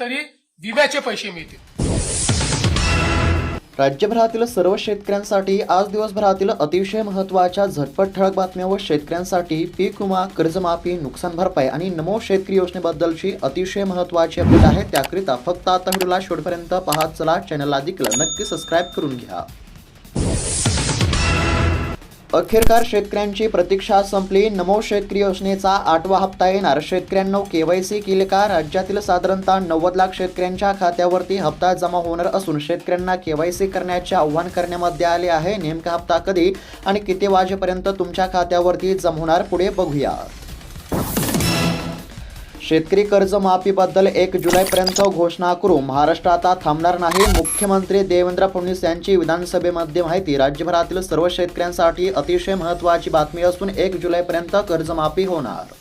तरी विम्याचे पैसे मिळतील. राज्यभरातील सर्व शेतकऱ्यांसाठी आज दिवसभरातील अतिशय महत्त्वाच्या झटपट ठळक बातम्या व शेतकऱ्यांसाठी पीक विमा कर्जमाफी नुकसान भरपाई आणि नमो शेतकरी योजनेबद्दलची अतिशय महत्त्वाची अपडेट आहे. त्याकरिता फक्त आता व्हिडिओला शेवटपर्यंत पाहत चला. चॅनलला देखील नक्की सबस्क्राईब करून घ्या. अखेरकार शेतकऱ्यांची प्रतीक्षा संपली. नमो शेतकरी योजनेचा आठवा हप्ता येणार. शेतकऱ्यांनो केवायसी केले का? राज्यातील साधारणतः नव्वद लाख शेतकऱ्यांच्या खात्यावरती हप्ता जमा होणार असून शेतकऱ्यांना केवायसी करण्याचे आव्हान करण्यामध्ये आले आहे. नेमका हप्ता कधी आणि किती वाजेपर्यंत तुमच्या खात्यावरती जमा होणार पुढे बघूया. शेतकरी कर्जमाफीबद्दल एक जुलैपर्यंत घोषणा करू. महाराष्ट्र आता थांबणार नाही. मुख्यमंत्री देवेंद्र फडणवीस यांची विधानसभेमध्ये माहिती. राज्यभरातील सर्व शेतकऱ्यांसाठी अतिशय महत्त्वाची बातमी असून एक जुलैपर्यंत कर्जमाफी होणार.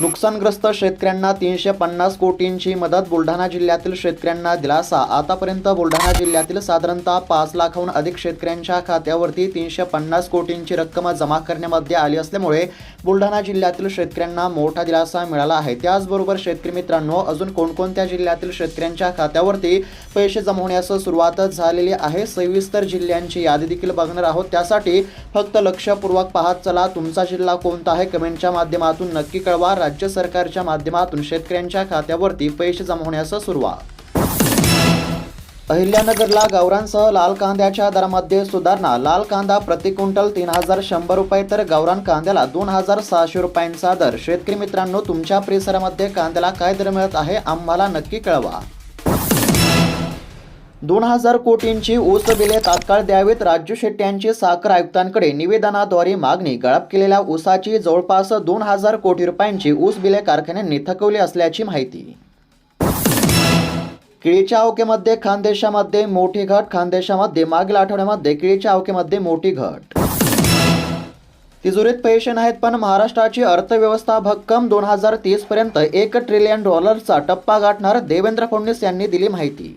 नुकसानग्रस्त शेतकऱ्यांना तीनशे पन्नास कोटींची मदत बुलढाणा जिल्ह्यातील शेतकऱ्यांना दिलासा. आतापर्यंत बुलढाणा जिल्ह्यातील साधारणतः पाच लाखाहून अधिक शेतकऱ्यांच्या खात्यावरती तीनशे पन्नास कोटींची रक्कम जमा करण्यामध्ये आली असल्यामुळे बुलढाणा जिल्ह्यातील शेतकऱ्यांना मोठा दिलासा मिळाला आहे. त्याचबरोबर शेतकरी मित्रांनो अजून कोणकोणत्या जिल्ह्यातील शेतकऱ्यांच्या खात्यावरती पैसे जमा होण्यास सुरुवात झालेली आहे सविस्तर जिल्ह्यांची यादी देखील बघणार आहोत. त्यासाठी फक्त लक्षपूर्वक पाहत चला तुमचा जिल्हा कोणता आहे? कमेंटच्या माध्यमातून नक्की कळवा. राज्य सरकारच्या माध्यमातून शेतकऱ्यांच्या खात्यावरती पैसे जमा होण्यास सुरुवात. अहिल्यानगरला गावरांसह लाल कांद्याच्या दरामध्ये सुधारणा. लाल कांदा प्रति क्विंटल तीन हजार शंभर रुपये तर गावरान कांद्याला दोन हजार सहाशे रुपयांचा दर. शेतकरी मित्रांनो तुमच्या परिसरामध्ये कांद्याला काय दर मिळत आहे आम्हाला नक्की कळवा. दोन हजार कोटींची ऊस बिले तात्काळ द्यावीत राजू शेट्टी यांची साखर आयुक्तांकडे निवेदनाद्वारे मागणी. गळप केलेल्या ऊसाची जवळपास दोन हजार कोटी रुपयांची ऊस बिले कारखान्यांनी थकवली असल्याची माहिती. केळीच्या अवकेमध्ये खानदेशामध्ये मोठी घट खानदेशामध्ये मागील आठवड्यामध्ये केळीच्या अवकेमध्ये मोठी घट. तिजोरीत पैसे नाहीत पण महाराष्ट्राची अर्थव्यवस्था भक्कम दोन हजार तीस पर्यंत एक ट्रिलियन डॉलरचा टप्पा गाठणार देवेंद्र फडणवीस यांनी दिली माहिती.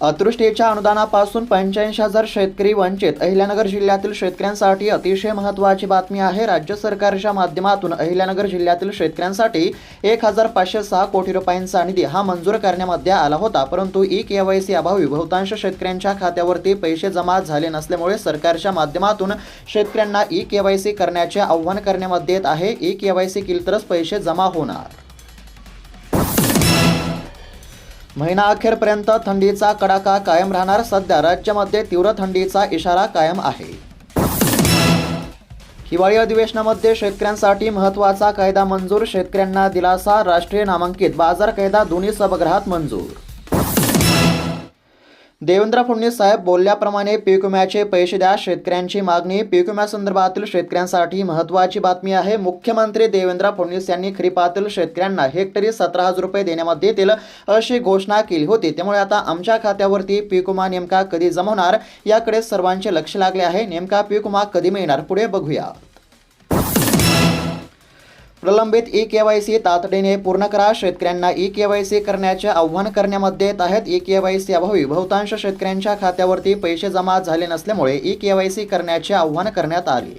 अतृष्टीच्या अनुदानापासून पंच्याऐंशी हजार शेतकरी वंचित. अहिल्यानगर जिल्ह्यातील शेतकऱ्यांसाठी अतिशय महत्त्वाची बातमी आहे. राज्य सरकारच्या माध्यमातून अहिल्यानगर जिल्ह्यातील शेतकऱ्यांसाठी एक हजार पाचशे सहा कोटी रुपयांचा निधी हा मंजूर करण्यामध्ये आला होता. परंतु ई के वाय सी अभावी बहुतांश शेतकऱ्यांच्या खात्यावरती पैसे जमा झाले नसल्यामुळे सरकारच्या माध्यमातून शेतकऱ्यांना ई के वाय सी करण्याचे आव्हान करण्यामध्ये येत आहे. ई के वाय सी केली तरच पैसे जमा होणार. महिना अखेरपर्यंत थंडीचा कडाका कायम राहणार. सध्या राज्यामध्ये तीव्र थंडीचा इशारा कायम आहे. हिवाळी अधिवेशनामध्ये शेतकऱ्यांसाठी महत्त्वाचा कायदा मंजूर. शेतकऱ्यांना दिलासा राष्ट्रीय नामांकित बाजार कायदा दोन्ही सभागृहात मंजूर. देवेंद्र फडणवीस साहेब बोलल्याप्रमाणे पीक विम्याचे पैसे द्या शेतकऱ्यांची मागणी. पीक विम्यासंदर्भातील शेतकऱ्यांसाठी महत्त्वाची बातमी आहे. मुख्यमंत्री देवेंद्र फडणवीस यांनी खरीपातील शेतकऱ्यांना हेक्टरी सतरा हजार रुपये देण्यामध्ये येतील अशी घोषणा केली होती. त्यामुळे आता आमच्या खात्यावरती पीक विमा नेमका कधी जमा होणार याकडे सर्वांचे लक्ष लागले आहे. नेमका पीक विमा कधी मिळणार? पुढे बघूया. प्रलंबित ई केवायसी तातडीने पूर्ण करा. शेतकऱ्यांना ई केवायसी करण्याचे आव्हान करण्यामध्ये येत आहेत. ई केवायसी अभावी बहुतांश शेतकऱ्यांच्या खात्यावरती पैसे जमा झाले नसल्यामुळे ई केवायसी करण्याचे आव्हान करण्यात आले.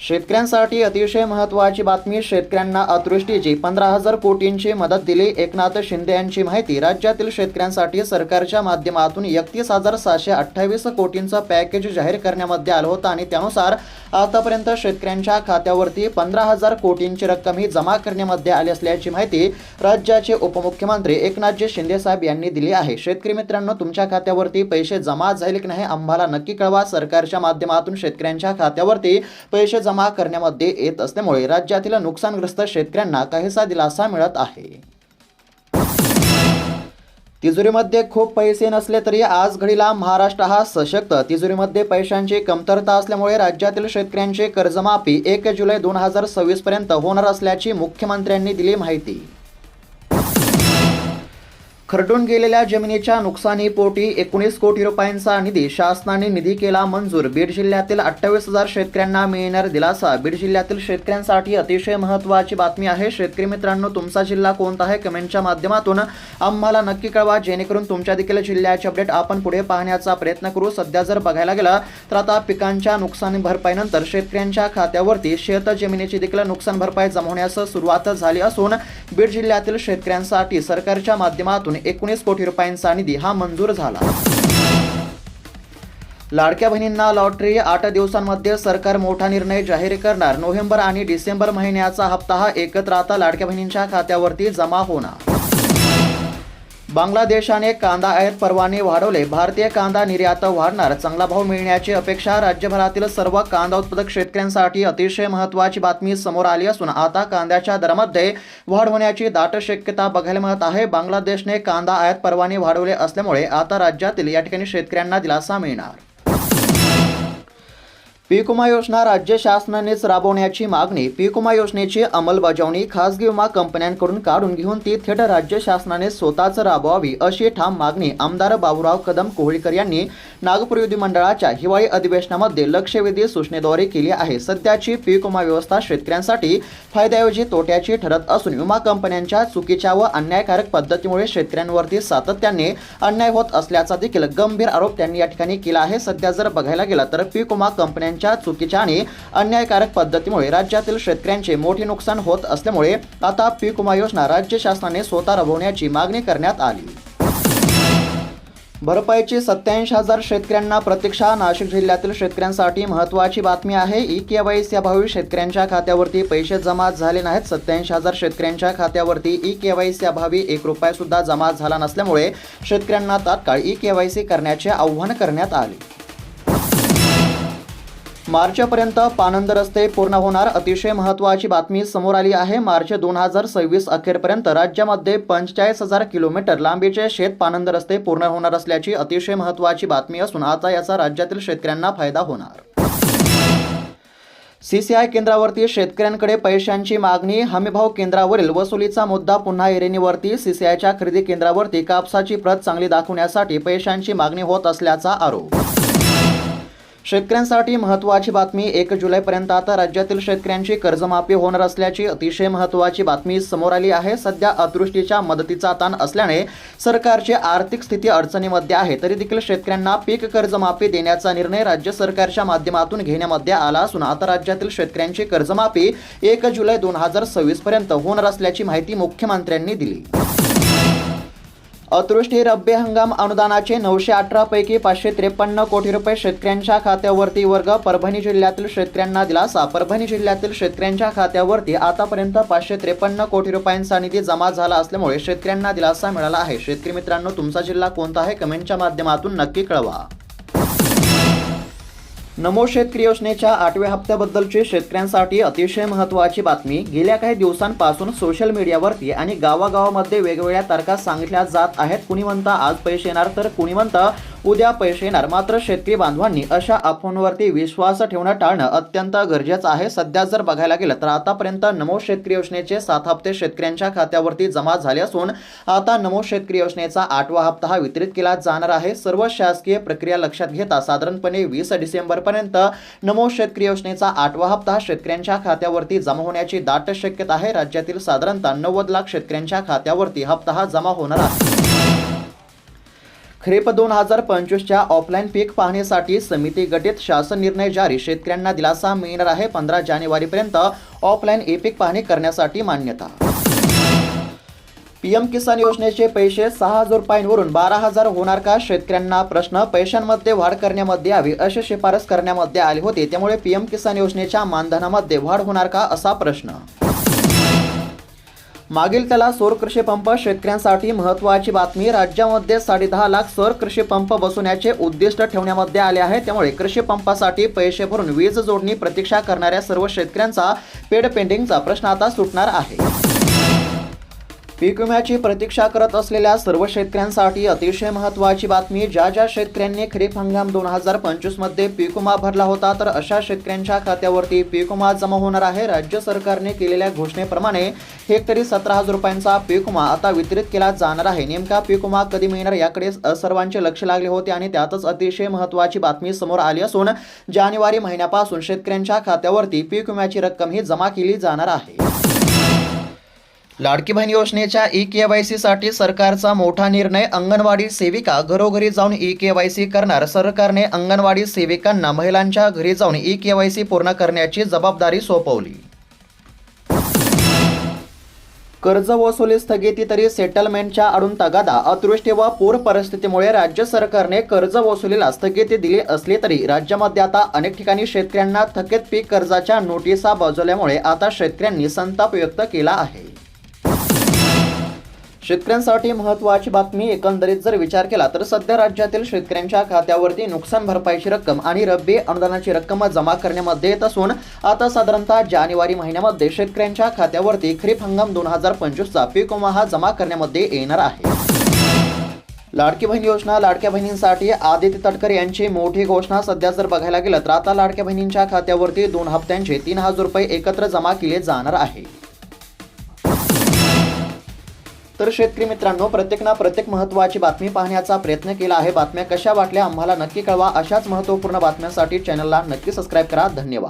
शेतकऱ्यांसाठी अतिशय महत्त्वाची बातमी शेतकऱ्यांना अतृष्टीची पंधरा हजार कोटींची मदत दिली. एकनाथ शिंदे यांची माहिती राज्यातील शेतकऱ्यांसाठी सरकारच्या माध्यमातून एकतीस हजार सहाशे अठ्ठावीस कोटींचं पॅकेज जाहीर करण्यामध्ये आलं होतं आणि त्यानुसार आतापर्यंत शेतकऱ्यांच्या खात्यावरती पंधरा हजार कोटींची रक्कम ही जमा करण्यामध्ये आली असल्याची माहिती राज्याचे उपमुख्यमंत्री एकनाथजी शिंदे साहेब यांनी दिली आहे. शेतकरी मित्रांनो तुमच्या खात्यावरती पैसे जमा झाले की नाही आम्हाला नक्की कळवा. सरकारच्या माध्यमातून शेतकऱ्यांच्या खात्यावरती पैसे जमा करण्यामध्ये येत असल्यामुळे राज्यातील नुकसानग्रस्त शेतकऱ्यांना काहीसा दिलासा मिळत आहे. तिजोरीमध्ये खूप पैसे नसले तरी आज घडीला महाराष्ट्र हा सशक्त. तिजोरीमध्ये पैशांची कमतरता असल्यामुळे राज्यातील शेतकऱ्यांची कर्जमाफी एक जुलै दोन हजार सव्वीस पर्यंत होणार असल्याची मुख्यमंत्र्यांनी दिली माहिती. खरडून गेलेल्या जमिनीच्या नुकसानीपोटी एकोणीस कोटी रुपयांचा निधी शासनाने निधी केला मंजूर. बीड जिल्ह्यातील अठ्ठावीस हजार शेतकऱ्यांना मिळणार दिलासा. बीड जिल्ह्यातील शेतकऱ्यांसाठी अतिशय महत्त्वाची बातमी आहे. शेतकरी मित्रांनो तुमचा जिल्हा कोणता आहे? कमेंटच्या माध्यमातून आम्हाला नक्की कळवा. जेणेकरून तुमच्या देखील जिल्ह्याचे अपडेट आपण पुढे पाहण्याचा प्रयत्न करू. सध्या जर बघायला गेलं तर आता पिकांच्या नुकसान भरपाईनंतर शेतकऱ्यांच्या खात्यावरती शेत जमिनीची देखील नुकसान भरपाई जमा होण्यास सुरुवात झाली असून बीड जिल्ह्यातील शेतकऱ्यांसाठी सरकारच्या माध्यमातून एकोणीस कोटी रुपयांचा निधी हा मंजूर झाला. लाडक्या बहिणींना लॉटरी आठ दिवसांमध्ये सरकार मोठा निर्णय जाहीर करणार. नोव्हेंबर आणि डिसेंबर महिन्याचा हप्ता हा एकत्र आता लाडक्या बहिणींच्या खात्यावरती जमा होणार. बांगलादेशाने कांदा आयात परवाने वाढवले. भारतीय कांदा निर्यात वाढणार. चांगला भाव मिळण्याची अपेक्षा राज्यभरातील सर्व कांदा उत्पादक शेतकऱ्यांसाठी अतिशय महत्त्वाची बातमी समोर आली असून आता कांद्याच्या दरामध्ये वाढ होण्याची दाट शक्यता बघायला मिळत आहे. बांगलादेशने कांदा आयात परवाने वाढवले असल्यामुळे आता राज्यातील या ठिकाणी शेतकऱ्यांना दिलासा मिळणार. पीक विमा योजना राज्य शासनानेच राबवण्याची मागणी पीक विमा योजनेची अंमलबजावणी खासगी विमा कंपन्यांकडून काढून घेऊन ती थेट राज्य शासनाने स्वतःच राबवावी अशी ठाम मागणी आमदार बाबूराव कदम कोहळीकर यांनी नागपूर विधिमंडळाच्या हिवाळी अधिवेशनामध्ये लक्षवेधी सूचनेद्वारे केली आहे. सध्याची पीक विमा व्यवस्था शेतकऱ्यांसाठी फायद्याऐवजी तोट्याची ठरत असून विमा कंपन्यांच्या चुकीच्या व अन्यायकारक पद्धतीमुळे शेतकऱ्यांवरती सातत्याने अन्याय होत असल्याचा देखील गंभीर आरोप त्यांनी या ठिकाणी केला आहे. सध्या जर बघायला गेला तर पीक विमा कंपन्यांच्या चुकीच्या आणि अन्यायकारक पद्धतीमुळे राज्यातील शेतकऱ्यांचे मोठे नुकसान होत असल्यामुळे आता पीक विमा योजना राज्य शासनाने स्वतः राबवण्याची मागणी करण्यात आली. भरपाईची सत्याऐंशी हजार शेतकऱ्यांना प्रतीक्षा. नाशिक जिल्ह्यातील शेतकऱ्यांसाठी महत्त्वाची बातमी आहे ई के वाय सी अभावी शेतकऱ्यांच्या खात्यावरती पैसे जमा झाले नाहीत. सत्याऐंशी हजार शेतकऱ्यांच्या खात्यावरती ई के वाय सी अभावी एक रुपया सुद्धा जमा झाला नसल्यामुळे शेतकऱ्यांना तात्काळ ई के वाय सी करण्याचे आव्हान करण्यात आले. मार्चपर्यंत पानंद रस्ते पूर्ण होणार. अतिशय महत्त्वाची बातमी समोर आली आहे. मार्च दोन हजार सव्वीस अखेरपर्यंत राज्यामध्ये पंचेचाळीस हजार किलोमीटर लांबीचे शेत पानंद रस्ते पूर्ण होणार असल्याची अतिशय महत्त्वाची बातमी असून आता याचा राज्यातील शेतकऱ्यांना फायदा होणार. सीसीआय केंद्रावरती शेतकऱ्यांकडे पैशांची मागणी हमीभाव केंद्रावरील वसुलीचा मुद्दा पुन्हा एरेनीवरती सीसीआयच्या खरेदी केंद्रावरती कापसाची प्रत चांगली दाखवण्यासाठी पैशांची मागणी होत असल्याचा आरोप. शेतकऱ्यांसाठी महत्त्वाची बातमी एक जुलैपर्यंत आता राज्यातील शेतकऱ्यांची कर्जमाफी होणार असल्याची अतिशय महत्त्वाची बातमी समोर आली आहे. सध्या अतिवृष्टीच्या मदतीचा ताण असल्याने सरकारची आर्थिक स्थिती अडचणीमध्ये आहे. तरी देखील शेतकऱ्यांना पीक कर्जमाफी देण्याचा निर्णय राज्य सरकारच्या माध्यमातून घेण्यामध्ये आला असून आता राज्यातील शेतकऱ्यांची कर्जमाफी एक जुलै दोन हजार सव्वीस पर्यंत होणार असल्याची माहिती मुख्यमंत्र्यांनी दिली. अतृष्टी रब्बी हंगाम अनुदानाचे नऊशे अठरापैकी पाचशे त्रेपन्न कोटी रुपये शेतकऱ्यांच्या खात्यावरती वर्ग. परभणी जिल्ह्यातील शेतकऱ्यांना दिलासा. परभणी जिल्ह्यातील शेतकऱ्यांच्या खात्यावरती आतापर्यंत पाचशे त्रेपन्न कोटी रुपयांचा निधी जमा झाला असल्यामुळे शेतकऱ्यांना दिलासा मिळाला आहे. शेतकरी मित्रांनो तुमचा जिल्हा कोणता आहे? कमेंटच्या माध्यमातून नक्की कळवा. नमो शेतकरी योजनेच्या आठव्या हप्त्याबद्दलची शेतकऱ्यांसाठी अतिशय महत्त्वाची बातमी. गेल्या काही दिवसांपासून सोशल मीडियावरती आणि गावागावामध्ये वेगवेगळ्या तारखा सांगितल्या जात आहेत. कुणी म्हणता आज पैसे येणार तर कुणी म्हणता उद्या पैसे येणार. मात्र शेतकरी बांधवांनी अशा अफवांवरती विश्वास ठेवणं टाळणं अत्यंत गरजेचं आहे. सध्या जर बघायला गेलं तर आतापर्यंत नमो शेतकरी योजनेचे सात हप्ते शेतकऱ्यांच्या खात्यावरती जमा झाले असून आता नमो शेतकरी योजनेचा आठवा हप्ता हा वितरित केला जाणार आहे. सर्व शासकीय प्रक्रिया लक्षात घेता साधारणपणे वीस डिसेंबरपर्यंत नमो शेतकरी योजनेचा आठवा हप्ता शेतकऱ्यांच्या खात्यावरती जमा होण्याची दाट शक्यता आहे. राज्यातील साधारणतः नव्वद लाख शेतकऱ्यांच्या खात्यावरती हप्ता हा जमा होणार आहे. खरीप दोन हजार पंचवीसच्या ऑफलाईन पीक पाहणीसाठी समिती गठीत शासन निर्णय जारी. शेतकऱ्यांना दिलासा मिळणार आहे पंधरा जानेवारीपर्यंत ऑफलाईन ई पीक पाहणी करण्यासाठी मान्यता. पीएम किसान योजनेचे पैसे सहा हजार रुपयांवरून बारा हजार होणार का? शेतकऱ्यांना प्रश्न. पैशांमध्ये वाढ करण्यामध्ये यावी अशी शिफारस करण्यामध्ये आली होती. त्यामुळे पीएम किसान योजनेच्या मानधनामध्ये वाढ होणार का? असा प्रश्न. मागील त्याला सौर कृषी पंप शेतकऱ्यांसाठी महत्त्वाची बातमी. राज्यामध्ये साडेदहा लाख सौर कृषी पंप बसवण्याचे उद्दिष्ट ठेवण्यामध्ये आले आहे. त्यामुळे कृषी पंपासाठी पैसे भरून वीज जोडणी प्रतीक्षा करणाऱ्या सर्व शेतकऱ्यांचा पेड पेंडिंगचा प्रश्न आता सुटणार आहे. पीक विम्याची प्रतीक्षा करत असलेल्या सर्व शेतकऱ्यांसाठी अतिशय महत्त्वाची बातमी ज्या ज्या शेतकऱ्यांनी खरीप हंगाम दोन हजार पंचवीसमध्ये पीक विमा भरला होता तर अशा शेतकऱ्यांच्या खात्यावरती पीक विमा जमा होणार आहे. राज्य सरकारने केलेल्या घोषणेप्रमाणे हेक्टरी सतरा हजार रुपयांचा पीक विमा आता वितरित केला जाणार आहे. नेमका पीक विमा कधी मिळणार याकडे सर्वांचे लक्ष लागले होते आणि त्यातच अतिशय महत्त्वाची बातमी समोर आली असून जानेवारी महिन्यापासून शेतकऱ्यांच्या खात्यावरती पीक विम्याची रक्कम ही जमा केली जाणार आहे. लाडकी बहीण योजनेच्या ई के वायसाठी सरकारचा मोठा निर्णय अंगणवाडी सेविका घरोघरी जाऊन ई के वाय सी करणार. सरकारने अंगणवाडी सेविकांना महिलांच्या घरी जाऊन ई के वाय सी पूर्ण करण्याची जबाबदारी सोपवली. कर्ज वसुली स्थगिती तरी सेटलमेंटच्या आडून तगादा अतिवृष्टी व पूर परिस्थितीमुळे राज्य सरकारने कर्ज वसुलीला स्थगिती दिली असली तरी राज्यामध्ये आता अनेक ठिकाणी शेतकऱ्यांना थकीत पीक कर्जाच्या नोटिसा बजावल्यामुळे आता शेतकऱ्यांनी संताप व्यक्त केला आहे. शेतकऱ्यांसाठी महत्त्वाची बातमी एकंदरीत जर विचार केला तर सध्या राज्यातील शेतकऱ्यांच्या खात्यावरती नुकसान भरपाईची रक्कम आणि रब्बी अनुदानाची रक्कम जमा करण्यामध्ये येत असून आता साधारणतः जानेवारी महिन्यामध्ये शेतकऱ्यांच्या खात्यावरती खरीप हंगाम दोन हजार पंचवीसचा पीक विमा हा जमा करण्यामध्ये येणार आहे. लाडकी बहीण योजना लाडक्या बहिणींसाठी आदित्य तटकर यांची मोठी घोषणा सध्या जर बघायला गेलं तर आता लाडक्या बहिणींच्या खात्यावरती दोन हप्त्यांचे तीन हजार रुपये एकत्र जमा केले जाणार आहे. तर शेतकरी मित्रांनो प्रत्येकना प्रत्येक महत्त्वाची बातमी पाहण्याचा प्रयत्न केला आहे. बातम्या कशा वाटल्या आम्हाला नक्की कळवा. अशाच महत्त्वपूर्ण बातम्यांसाठी चॅनलला नक्की सबस्क्राईब करा. धन्यवाद.